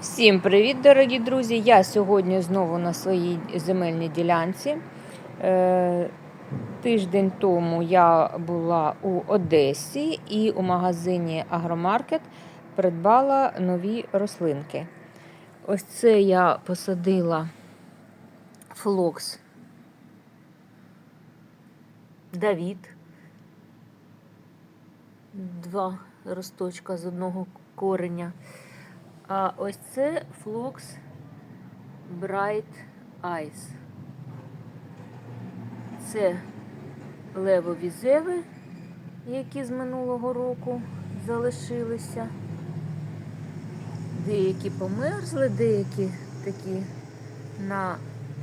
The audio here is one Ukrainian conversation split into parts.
Всім привіт, дорогі друзі! Я сьогодні знову на своїй земельній ділянці. Е, Тиждень тому я була у Одесі і у магазині Агромаркет придбала нові рослинки. Ось це я посадила флокс Давід. Два росточка з одного кореня. А ось це Flux Bright Eyes. Це левові зеви, які з минулого року залишилися. Деякі померзли, деякі такі на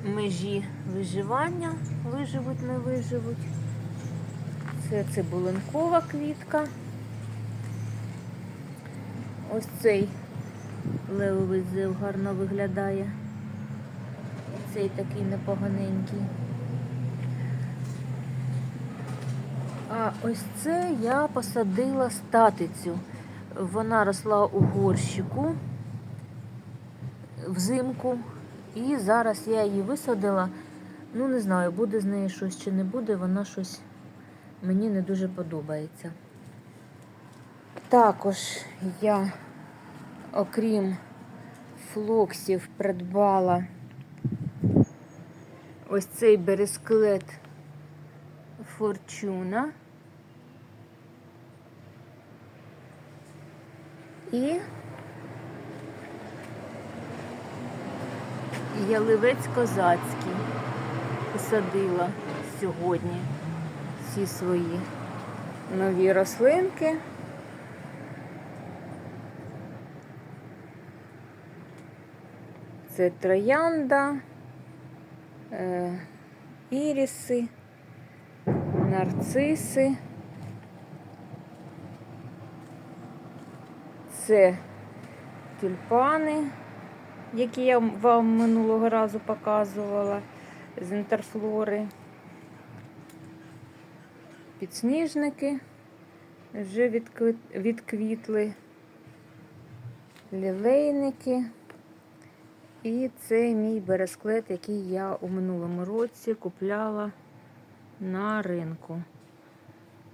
межі виживання, виживуть, не виживуть. Це цибулинкова квітка. Ось цей левовий зев гарно виглядає. Цей такий непоганенький. А ось це я посадила статицю. Вона росла у горщику взимку. І зараз я її висадила. Ну, не знаю, буде з неї щось чи не буде, вона щось мені не дуже подобається. Також я, окрім флоксів, придбала ось цей бересклет Форчуна. І яливець козацький посадила сьогодні всі свої нові рослинки. Це троянда, е, іріси, нарциси. Це тюльпани, які я вам минулого разу показувала з інтерфлори. Підсніжники вже відквітли, лілейники. І це мій бересклет, який я у минулому році купляла на ринку.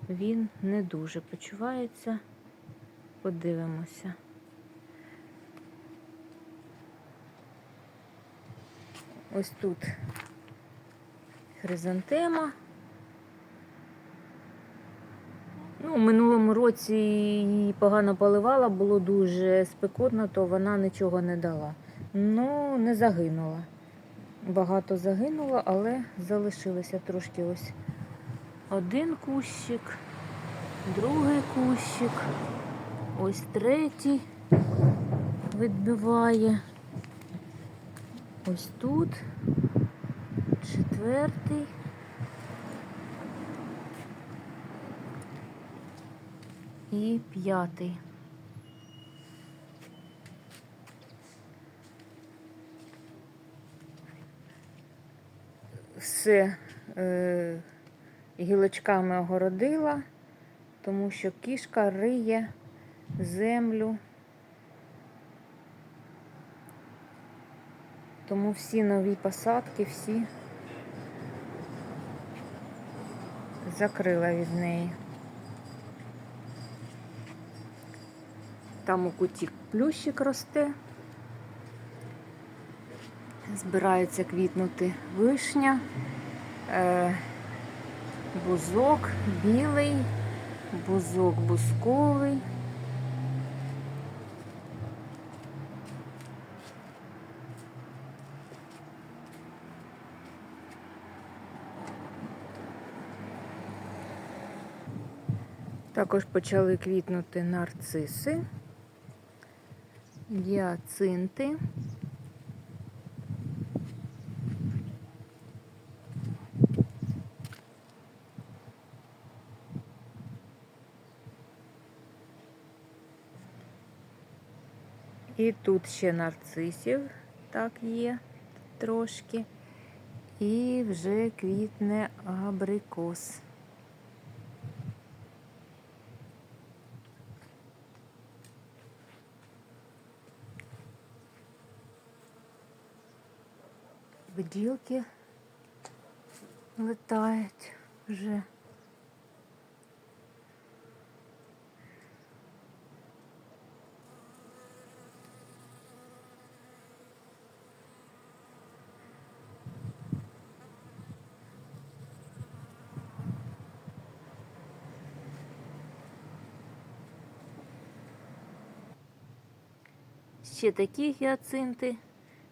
Він не дуже почувається. Подивимося. Ось тут хризантема. Ну, минулому році її погано поливала, було дуже спекотно, то вона нічого не дала. Ну, не загинула. Багато загинуло, але залишилося трошки ось один кущик, другий кущик, ось третій відбиває. Ось тут, четвертий. І п'ятий. Все е, гілочками огородила, тому що кішка риє землю. Тому всі нові посадки, всі закрила від неї. Там у куті плющик росте. Збирається квітнути вишня, е, бузок білий, бузок бузковий. Також почали квітнути нарциси, гіацинти. І тут ще нарцисів, так є трошки. І вже квітне абрикос. Бділки летають вже. Ще такі гіацинти,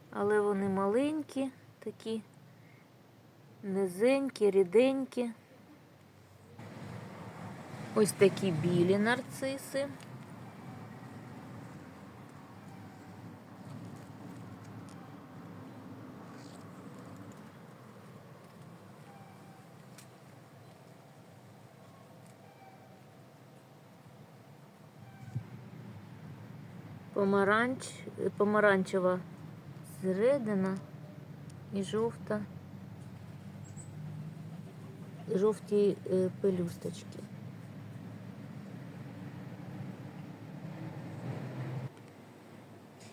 але вони маленькі, такі низенькі, ріденькі. Ось такі білі нарциси. Помаранч, помаранчева середина і жовта. Жовті е, пелюсточки.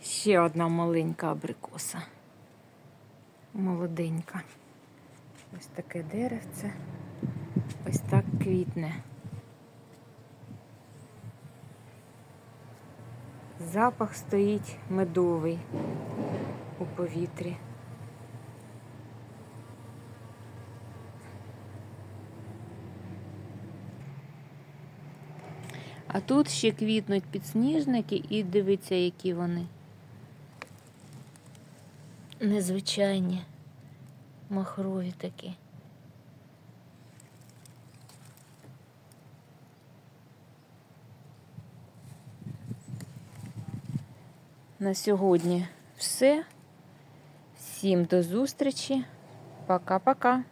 Ще одна маленька абрикоса. Молоденька. Ось таке деревце. Ось так квітне. Запах стоїть медовий у повітрі. А тут ще квітнуть підсніжники і дивіться, які вони. Незвичайні, махрові такі. На сьогодні все. Всім до зустрічі. Пока-пока.